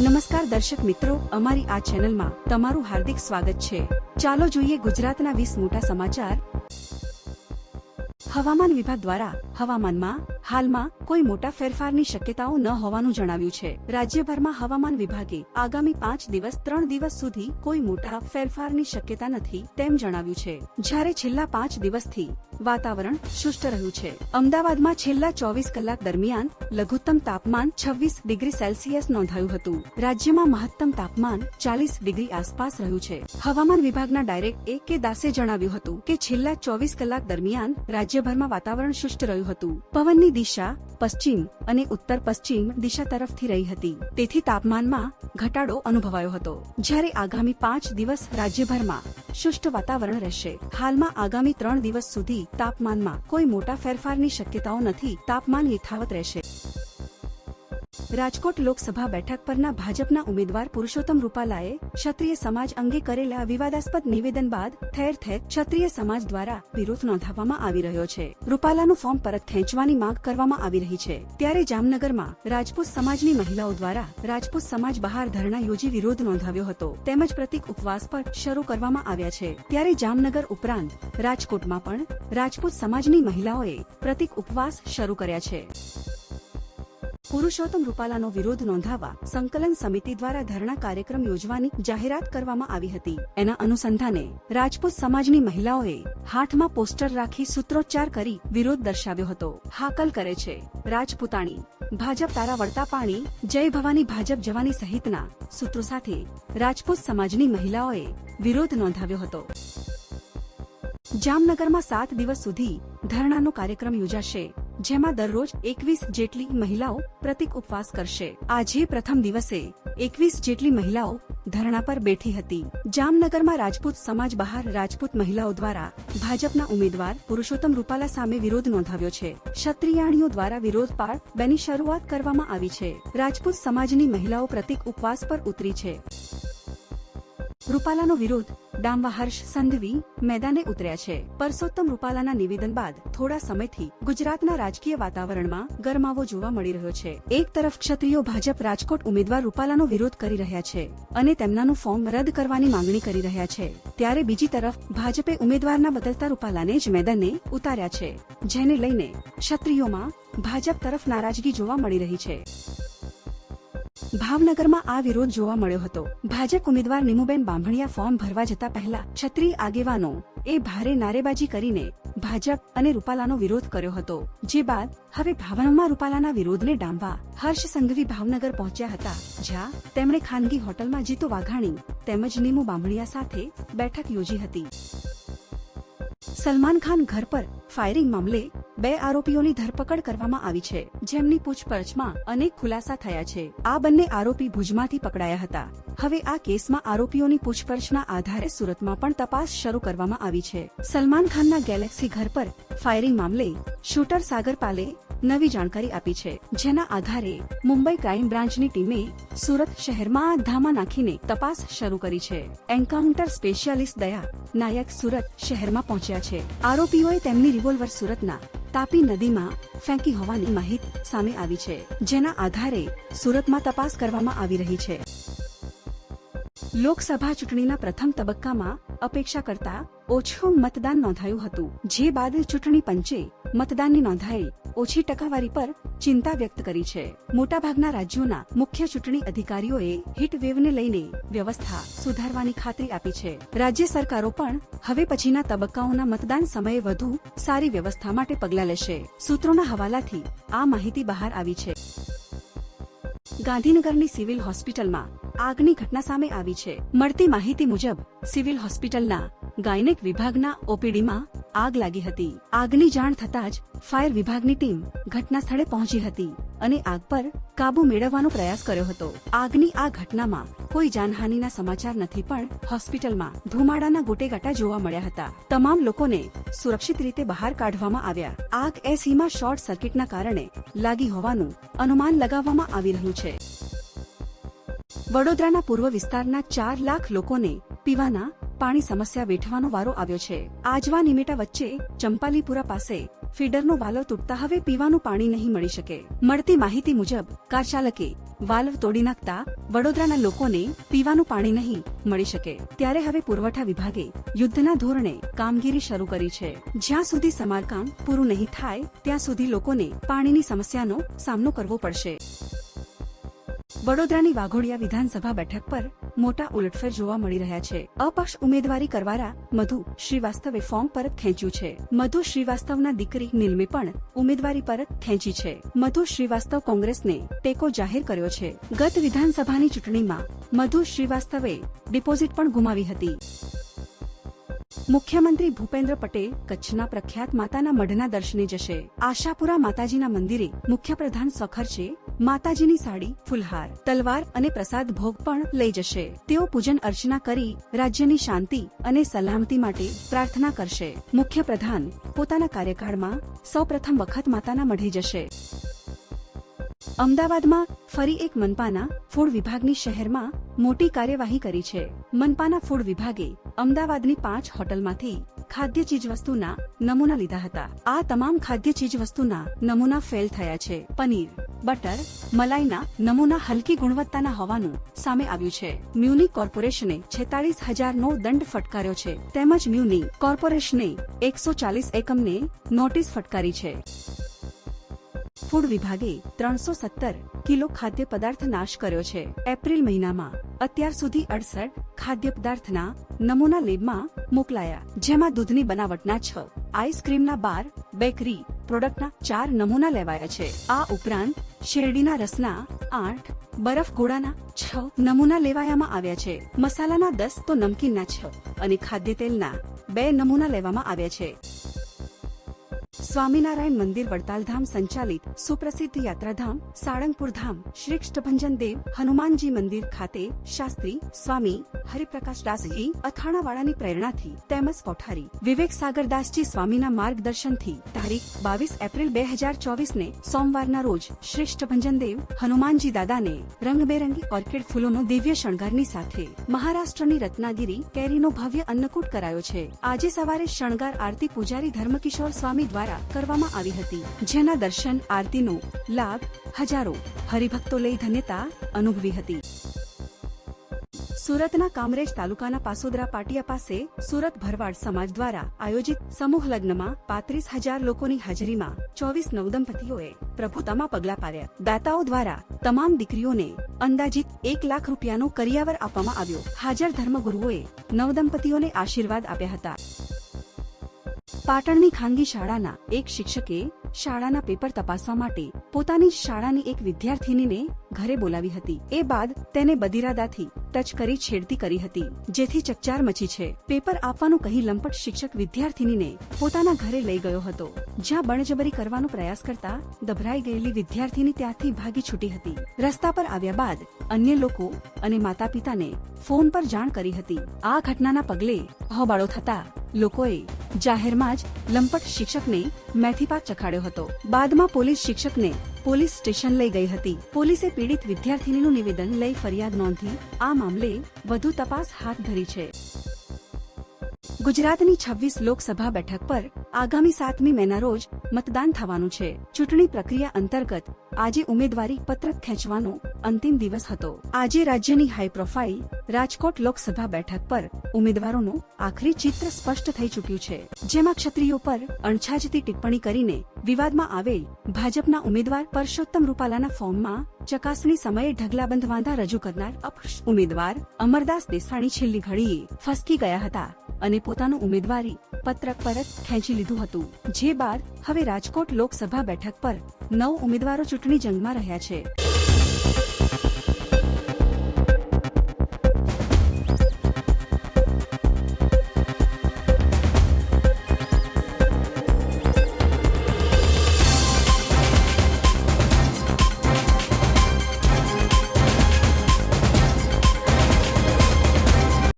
નમસ્કાર દર્શક મિત્રો, અમારી આ ચેનલમાં તમારું હાર્દિક સ્વાગત છે. ચાલો જોઈએ ગુજરાતના વીસ મોટા સમાચાર. હવામાન વિભાગ દ્વારા હવામાનમાં હાલમાં કોઈ મોટા ફેરફારની શક્યતાઓ ન હોવાનું જણાવ્યું છે. રાજ્યભરમાં હવામાન વિભાગે આગામી પાંચ દિવસ, ત્રણ દિવસ સુધી કોઈ મોટા ફેરફારની શક્યતા નથી તેમ જણાવ્યું છે. જ્યારે છેલ્લા પાંચ દિવસથી વાતાવરણ શુષ્ક રહ્યું છે. અમદાવાદમાં છેલ્લા ચોવીસ કલાક દરમિયાન લઘુત્તમ તાપમાન છવ્વીસ ડિગ્રી સેલ્સિયસ નોંધાયું હતું. રાજ્યમાં મહત્તમ તાપમાન ચાલીસ ડિગ્રી આસપાસ રહ્યું છે. હવામાન વિભાગના ડાયરેક્ટ એ કે દાસે જણાવ્યું હતું કે છેલ્લા ચોવીસ કલાક દરમિયાન રાજ્યભરમાં વાતાવરણ શુષ્ક રહ્યું હતું. પવનની દિશા, પશ્ચિમ અને ઉત્તર પશ્ચિમ દિશા તરફથી રહી હતી. તેથી તાપમાનમાં ઘટાડો અનુભવાયો હતો. જ્યારે આગામી પાંચ દિવસ રાજ્યભરમાં શુષ્ક વાતાવરણ રહેશે. હાલમાં આગામી ત્રણ દિવસ સુધી તાપમાનમાં કોઈ મોટા ફેરફારની શક્યતાઓ નથી. તાપમાન યથાવત રહેશે. રાજકોટ લોકસભા બેઠક પરના ભાજપના ઉમેદવાર પુરુષોત્તમ રૂપાલાએ ક્ષત્રિય સમાજ અંગે કરેલા વિવાદાસ્પદ નિવેદન બાદ ઠેર ઠેર ક્ષત્રિય સમાજ દ્વારા વિરોધ નોંધાવવામાં આવી રહ્યો છે. રૂપાલાનું ફોર્મ પરત ખેંચવાની માંગ કરવામાં આવી રહી છે. ત્યારે જામનગરમાં રાજપૂત સમાજની મહિલાઓ દ્વારા રાજપૂત સમાજ બહાર ધરણા યોજી વિરોધ નોંધાવ્યો હતો. તેમજ પ્રતિક ઉપવાસ પર શરૂ કરવામાં આવ્યા છે. ત્યારે જામનગર ઉપરાંત રાજકોટમાં પણ રાજપૂત સમાજની મહિલાઓએ પ્રતિક ઉપવાસ શરૂ કર્યા છે. પુરુષોત્તમ રૂપાલાનો વિરોધ નોંધાવવા સંકલન સમિતિ દ્વારા ધરણા કાર્યક્રમ યોજવાની જાહેરાત કરવામાં આવી હતી. એના અનુસંધાને રાજપૂત સમાજની મહિલાઓએ હાથમાં પોસ્ટર રાખી સૂત્રોચ્ચાર કરી વિરોધ દર્શાવ્યો હતો. હાકલ કરે છે રાજપૂતાણી. ભાજપ તારા વળતા પાણી, જય ભવાની ભાજપ જવાની સહિતના સૂત્રો સાથે રાજપૂત સમાજની મહિલાઓએ વિરોધ નોંધાવ્યો હતો. જામનગરમાં સાત દિવસ સુધી ધરણાનો કાર્યક્રમ યોજાશે. જેમાં દરરોજ એકવીસ જેટલી મહિલાઓ પ્રતિક ઉપવાસ કરશે. આજે પ્રથમ દિવસે એકવીસ જેટલી મહિલાઓ ધરણા પર બેઠી હતી. જામનગરમાં રાજપૂત સમાજ બહાર રાજપૂત મહિલાઓ દ્વારા ભાજપના ઉમેદવાર પુરુષોત્તમ રૂપાલા સામે વિરોધ નોંધાવ્યો છે. ક્ષત્રિયાણીઓ દ્વારા વિરોધ પાળ બેની શરૂઆત કરવામાં આવી છે. રાજપૂત સમાજની મહિલાઓ પ્રતિક ઉપવાસ પર ઉતરી છે. રૂપાલાનો વિરોધ. ડામવા હર્ષ સંધવી મેદાને ઉતર્યા છે. પરસોત્તમ રૂપાલાના નિવેદન બાદ થોડા સમયથી ગુજરાતના રાજકીય વાતાવરણમાં ગરમાવો જોવા મળી રહ્યો છે. એક તરફ ક્ષત્રિયો ભાજપ રાજકોટ ઉમેદવાર રૂપાલાનો વિરોધ કરી રહ્યા છે અને તેમનાનું ફોર્મ રદ કરવાની માંગણી કરી રહ્યા છે. ત્યારે બીજી તરફ ભાજપે ઉમેદવારના બદલતા રૂપાલાને જ મેદાને ઉતાર્યા છે, જેને લઈને ક્ષત્રિયોમાં ભાજપ તરફ નારાજગી જોવા મળી રહી છે. ભાવનગરમાં આ વિરોધ જોવા મળ્યો હતો. ભાજપ ઉમેદવાર નિમુબેન બાંભણિયા ફોર્મ ભરવા જતા પહેલા છત્રી આગેવાનો એ ભારે નારેબાજી કરીને ભાજપ અને રૂપાલાનો વિરોધ કર્યો હતો. જે બાદ હવે ભાવનામાં રૂપાલાના વિરોધને ડામવા હર્ષ સંઘવી ભાવનગર પહોંચ્યા હતા. જ્યાં તેમણે ખાનગી હોટલમાં જીતુ વાઘાણી તેમજ નીમુ બાંભણિયા સાથે બેઠક યોજી હતી. સલમાન ખાન ઘર પર ફાયરિંગ મામલે બે આરોપીઓની ધરપકડ કરવામાં આવી છે, જેમની પૂછપરછમાં અનેક ખુલાસા થયા છે. આ બંને આરોપી ભુજમાંથી પકડાયા હતા. હવે આ કેસમાં આરોપીઓની પૂછપરછના આધારે સુરતમાં પણ તપાસ શરૂ કરવામાં આવી છે. સલમાન ખાનના ગેલેક્સી ઘર પર ફાયરિંગ મામલે શૂટર સાગર પાલે નવી જાણકારી આપી છે. જેના આધારે મુંબઈ ક્રાઇમ બ્રાન્ચની ટીમે સુરત શહેરમાં ધામા નાખીને તપાસ શરૂ કરી છે. એન્કાઉન્ટર સ્પેશિયાલિસ્ટ દયા નાયક સુરત શહેરમાં પહોંચ્યા છે. આરોપીઓએ તેમની રિવોલ્વર સુરતના તાપી નદીમાં ફેંકી હોવાની માહિતી સામે આવી છે, જેના આધારે સુરતમાં તપાસ કરવામાં આવી રહી છે. લોકસભા ચૂંટણીના પ્રથમ તબક્કામાં અપેક્ષા કરતા ઓછું મતદાન નોંધાયું હતું, જે બાદ ચૂંટણી પંચે મતદાનની નોંધાયેલ ઓછી ટકાવારી પર ચિંતા વ્યક્ત કરી છે. મોટાભાગના રાજ્યોના મુખ્ય ચૂંટણી અધિકારીઓએ હીટ વેવને લઈને વ્યવસ્થા સુધારવાની ખાતરી આપી છે. રાજ્ય સરકારો પણ હવે પછીના તબક્કાઓના મતદાન સમયે વધુ સારી વ્યવસ્થા માટે પગલાં લેશે. સૂત્રોના હવાલાથી આ માહિતી બહાર આવી છે. ગાંધીનગરની સિવિલ હોસ્પિટલમાં આગની ઘટના સામે આવી છે. મળતી માહિતી મુજબ સિવિલ હોસ્પિટલના ગાયનેક વિભાગના ઓપીડીમાં આગ લાગી હતી. આગની જાણ થતાં જ ફાયર વિભાગની ટીમ ઘટના સ્થળે પહોંચી હતી અને આગ પર કાબુ મેળવવાનો પ્રયાસ કર્યો હતો. આગની આ ઘટનામાં કોઈ જાનહાનિના સમાચાર નથી, પણ હોસ્પિટલમાં ધુમાડાના ગોટેગાટા જોવા મળ્યા હતા. તમામ લોકોને સુરક્ષિત રીતે બહાર કાઢવામાં આવ્યા. આગ એસીમાં શોર્ટ સર્કિટના કારણે લાગી હોવાનું અનુમાન લગાવવામાં આવી રહ્યું છે. વડોદરાના પૂર્વ વિસ્તારના ચાર લાખ લોકોને પીવાના પાણી સમસ્યા વેઠવાનો વારો આવ્યો છે. આજવા નિમેટા વચ્ચે ચંપાલીપુરા પાસે ફીડરનો વાલ્વ તૂટતા હવે પીવાનું પાણી નહીં મળી શકે. મળતી માહિતી મુજબ, કાર ચાલકે વાલ્વ તોડી નાખતા વડોદરાના લોકોને પીવાનું પાણી નહીં મળી શકે. ત્યારે હવે પુરવઠા વિભાગે યુદ્ધના ધોરણે કામગીરી શરૂ કરી છે. જ્યાં સુધી સમારકામ પૂરું નહીં થાય, ત્યાં સુધી લોકોને પાણીની સમસ્યાનો સામનો કરવો પડશે. વડોદરાની વાઘોડિયા વિધાનસભા બેઠક પર મોટા ઉલટફેર જોવા મળી રહ્યા છે. અપક્ષ ઉમેદવારી કરવારા મધુ શ્રીવાસ્તવે ફોર્મ પરત ખેંચ્યું છે. મધુ શ્રીવાસ્તવના દીકરી નિલમે પણ ઉમેદવારી પરત ખેંચી છે. મધુ શ્રીવાસ્તવ કોંગ્રેસને ટેકો જાહેર કર્યો છે. ગત વિધાનસભાની ચૂંટણીમાં મધુ શ્રીવાસ્તવે ડિપોઝિટ પણ ગુમાવી હતી. મુખ્યમંત્રી ભૂપેન્દ્ર પટેલ કચ્છના પ્રખ્યાત માતાના મઢના દર્શને જશે. આશાપુરા માતાજીના મંદિરે મુખ્યપ્રધાન છે, માતાજીની સાડી, ફુલહાર, તલવાર અને પ્રસાદ ભોગ પણ લઈ જશે. તેઓ પૂજન અર્ચના કરી રાજ્યની શાંતિ અને સલામતી માટે પ્રાર્થના કરશે. મુખ્યપ્રધાન પોતાના કાર્યકાળમાં સૌપ્રથમ વખત માતાના મઢે જશે. અમદાવાદમાં ફરી એક મનપાના ફૂડ વિભાગની શહેરમાં મોટી કાર્યવાહી કરી છે. મનપાના ફૂડ વિભાગે અમદાવાદની પાંચ હોટલમાંથી ખાદ્ય ચીજવસ્તુના નમૂના લીધા હતા. આ તમામ ખાદ્ય ચીજવસ્તુના નમૂના ફેલ થયા છે. પનીર, બટર, મલાઈના નમૂના હલકી ગુણવત્તાના હોવાનું સામે આવ્યું છે. મ્યુની કોર્પોરેશને છેતાલીસ હજારનો દંડ ફટકાર્યો છે. તેમજ મ્યુની કોર્પોરેશને એકસો ચાલીસ એકમને નોટિસ ફટકારી છે. ફૂડ વિભાગે ત્રણસો સત્તર કિલો ખાદ્ય પદાર્થ નાશ કર્યો છે. એપ્રિલ મહિનામાં અત્યાર સુધી અડસઠ ખાદ્ય પદાર્થના નમૂના લેબમાં મોકલાયા, જેમાં દૂધની બનાવટના છ, આઈસ્ક્રીમના બાર, બેકરી પ્રોડક્ટના ચાર નમૂના લેવાયા છે. આ ઉપરાંત શેરડીના રસના આઠ, બરફ ગોળાના છ નમૂના લેવાયામાં આવ્યા છે. મસાલાના દસ તો નમકીનના છ અને ખાદ્ય તેલના બે નમૂના લેવામાં આવ્યા છે. સ્વામિનારાયણ મંદિર વડતાલધામ સંચાલિત સુપ્રસિદ્ધ યાત્રાધામ, સાળંગપુર ધામ, શ્રી કૃષ્ણભંજન દેવ, હનુમાનજી મંદિર ખાતે શાસ્ત્રી, સ્વામી, હરિપ્રકાશ દાસજી, અથાણાવાળાની પ્રેરણાથી તેમજ કોઠારી વિવેક સાગરદાસજી સ્વામીના માર્ગદર્શનથી તારીખ બાવીસ એપ્રિલ બે હજાર ચોવીસ ને સોમવારના રોજ શ્રેષ્ઠ ભંજન દેવ, હનુમાનજી દાદાને રંગબેરંગી ઓર્કિડ ફૂલોનો દિવ્ય શણગારની સાથે મહારાષ્ટ્રની રત્નાગીરી કેરીનો ભવ્ય અન્નકૂટ કરાયો છે. આજે સવારે શણગાર આરતી પૂજારી ધર્મકિશોર સ્વામી દ્વારા કરવામાં આવી હતી. જેના દર્શન, આરતીનો લાભ હજારો હરિભક્તો લઈ ધન્યતા અનુભવી હતી. સુરતના કામરેજ તાલુકાના પાસોદરા પાટિયા પાસે સુરત ભરવાડ સમાજ દ્વારા આયોજિત સમૂહ લગ્નમાં પાંત્રીસ હજાર લોકોની હાજરીમાં ચોવીસ નવદંપતિઓએ પ્રભુતામાં પગલાં પાડ્યા. દાતાઓ દ્વારા તમામ દીકરીઓને અંદાજિત એક લાખ રૂપિયાનો કરિયાવર આપવામાં આવ્યો. હાજર ધર્મગુરુઓએ નવદંપતિઓને આશીર્વાદ આપ્યા હતા. પાટણની ખાનગી શાળાના એક શિક્ષકે શાળાના પેપર તપાસવા માટે પોતાની શાળાની એક વિદ્યાર્થીનીને ઘરે બોલાવી હતી. એ બાદ તેને બદિરાદાથી ટચ કરી છેડતી કરી હતી, જેથી ચકચાર મચી છે. પેપર આપવાનું કહી લંપટ શિક્ષક વિદ્યાર્થીનીને પોતાના ઘરે લઈ ગયો હતો, જ્યાં બળજબરી કરવાનો પ્રયાસ કરતા દભરાઈ ગયેલી વિદ્યાર્થીની ત્યાંથી ભાગી છૂટી હતી. રસ્તા પર આવ્યા બાદ અન્ય લોકો અને માતા પિતાને ફોન પર જાણ કરી હતી. આ ઘટનાના પગલે હોબાળો થતા લોકોએ જાહેરમાં જ લંપટ શિક્ષકને મેથીપાક ચખાડ્યો હતો. બાદમાં પોલીસ શિક્ષકને પોલીસ સ્ટેશન લઈ ગઈ હતી. પોલીસે પીડિત વિદ્યાર્થીનીનું નિવેદન લઈ ફરિયાદ નોંધી. આ મામલે વધુ તપાસ હાથ ધરી છે. ગુજરાતની છવ્વીસ લોકસભા બેઠક પર આગામી સાતમી મેના રોજ મતદાન થવાનું છે. ચૂંટણી પ્રક્રિયા અંતર્ગત આજે ઉમેદવારી પત્રક ખેંચવાનો અંતિમ દિવસ હતો. આજે રાજ્યની હાઈ પ્રોફાઇલ રાજકોટ લોકસભા બેઠક પર ઉમેદવારોનું આખરી ચિત્ર સ્પષ્ટ થઈ ચૂક્યું છે. જેમાં ક્ષત્રિયો પર અણછાજતી ટિપ્પણી કરીને વિવાદમાં આવેલ ભાજપના ઉમેદવાર પરસોત્તમ રૂપાલાના ફોર્મમાં ચકાસણી સમયે ઢગલાબંધ વાંધા રજૂ કરનાર અપક્ષ ઉમેદવાર અમરદાસ દેસાણી છેલ્લી ઘડીએ ફસકી ગયા હતા અને પોતાનું ઉમેદવારી પત્રક પરત ખેંચી લીધું હતું. જે બાદ હવે રાજકોટ લોકસભા બેઠક પર નવ ઉમેદવારો ચૂંટણી જંગમાં રહ્યા છે.